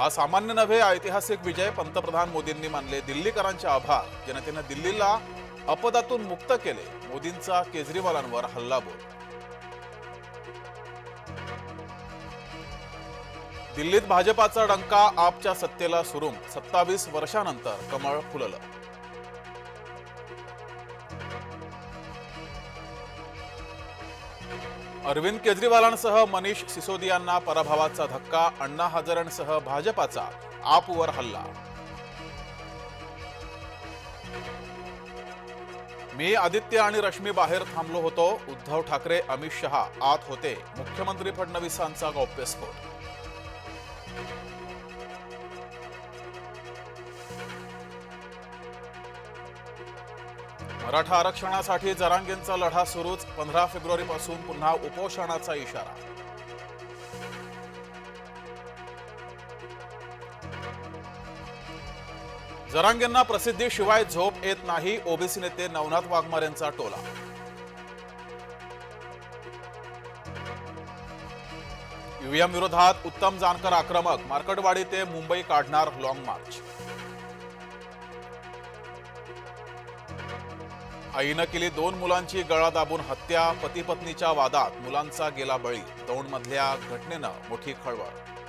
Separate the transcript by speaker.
Speaker 1: हा सामान्य नव्हे ऐतिहासिक विजय पंतप्रधान मोदींनी मानले. दिल्लीकरांचे आभार. जनतेनं दिल्लीला अपदातून मुक्त केले. मोदींचा केजरीवालांवर हल्लाबोल दिल्लीत भाजपाचा डंका आपच्या सत्तेला सुरुंग. सत्तावीस वर्षानंतर कमळ फुललं. अरविंद केजरीवालांसह मनीष सिसोदियांना पराभवाचा धक्का अण्णा हजारेंसह भाजपाचा आपवर हल्ला. मी आदित्य आणि रश्मी बाहेर थांबलो होतो. उद्धव ठाकरे अमित शहा आत होते. मुख्यमंत्री फडणवीसांचा गौप्यस्फोट. मराठा आरक्षणासाठी जरांगेंचा लढा सुरूच पंधरा फेब्रुवारीपासून पुन्हा उपोषणाचा इशारा. जरांगेंना प्रसिद्धीशिवाय झोप येत नाही ओबीसी नेते नवनाथ वाघमारेंचा टोला. ईव्हीएम विरोधात उत्तम जानकर आक्रमक मार्कटवाडी ते मुंबई काढणार लाँग मार्च आईनं केली दोन मुलांची गळा दाबून हत्या पती पत्नीच्या वादात मुलांचा गेला बळी. दौंडमधल्या घटनेनं मोठी खळबळ.